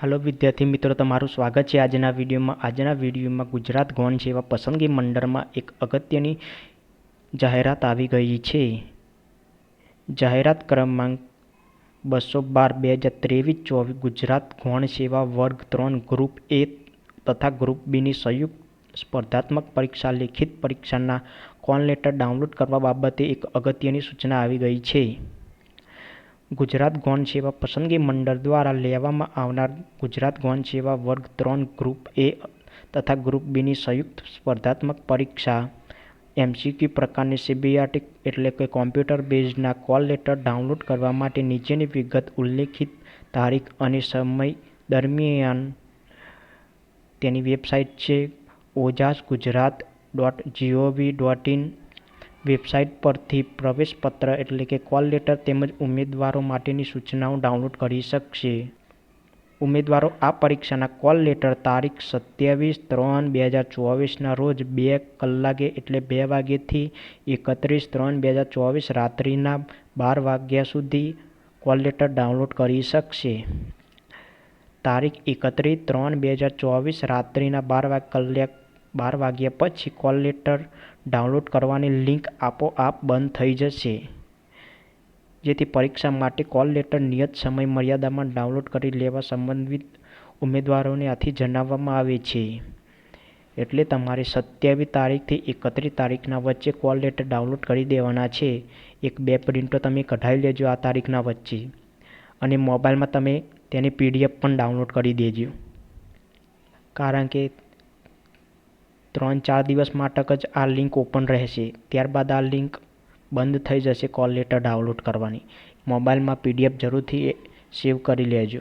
હાલો વિદ્યાર્થી મિત્રો, તમારું સ્વાગત છે આજના વિડીયોમાં. આજના વિડીયોમાં ગુજરાત ગૌણ સેવા પસંદગી મંડળમાં એક અગત્યની જાહેરાત આવી ગઈ છે. જાહેરાત ક્રમાંક બસો બાર બે હજાર ત્રેવીસ ચોવીસ ગુજરાત ગૌણ સેવા વર્ગ ત્રણ ગ્રુપ એ તથા ગ્રુપ બીની સંયુક્ત સ્પર્ધાત્મક પરીક્ષા, લેખિત પરીક્ષાના કોલ લેટર ડાઉનલોડ કરવા બાબતે એક અગત્યની સૂચના આવી ગઈ છે. ગુજરાત ગૌણ સેવા પસંદગી મંડળ દ્વારા લેવામાં આવનાર ગુજરાત ગૌણ સેવા વર્ગ ત્રણ ગ્રુપ એ તથા ગ્રુપ બીની સંયુક્ત સ્પર્ધાત્મક પરીક્ષા એમસીક્યુ પ્રકારની સીબીઆરટી એટલે કે કોમ્પ્યુટર બેઝના કોલ લેટર ડાઉનલોડ કરવા માટે નીચેની વિગત ઉલ્લેખિત તારીખ અને સમય દરમિયાન તેની વેબસાઇટ છે. Ojas Gujarat dot GOV dot in website પરથી પ્રવેશપત્ર એટલે કે કોલ લેટર તેમજ ઉમેદવારો માટેની સૂચનાઓ ડાઉનલોડ કરી શકશે. ઉમેદવારો આ પરીક્ષાના કોલ લેટર તારીખ સત્યાવીસ ત્રણ બે હજાર ચોવીસના રોજ બે કલાકે એટલે બે વાગ્યેથી એકત્રીસ ત્રણ બે હજાર ચોવીસ રાત્રિના બાર વાગ્યા સુધી કોલ લેટર ડાઉનલોડ કરી શકશે. તારીખ એકત્રીસ ત્રણ બે હજાર ચોવીસ રાત્રિના બાર કલાક બાર વાગ્યા પછી કોલ લેટર ડાઉનલોડ કરવાની લિંક આપોઆપ બંધ થઈ જશે. જેથી પરીક્ષા માટે કોલ લેટર નિયત સમય મર્યાદામાં ડાઉનલોડ કરી લેવા સંબંધિત ઉમેદવારોને આથી જણાવવામાં આવે છે. એટલે તમારે સત્યાવીસ તારીખથી એકત્રીસ તારીખના વચ્ચે કોલ લેટર ડાઉનલોડ કરી દેવાના છે. એક બે પ્રિન્ટો તમે કઢાવી લેજો આ તારીખના વચ્ચે. અને મોબાઈલમાં તમે તેની પીડીએફ પણ ડાઉનલોડ કરી દેજો. કારણ કે ત્રણ ચાર દિવસ માટે જ આ લિંક ઓપન રહેશે. ત્યારબાદ આ લિંક બંધ થઈ જશે કોલ લેટર ડાઉનલોડ કરવાની. મોબાઈલમાં પીડીએફ જરૂરથી સેવ કરી લેજો.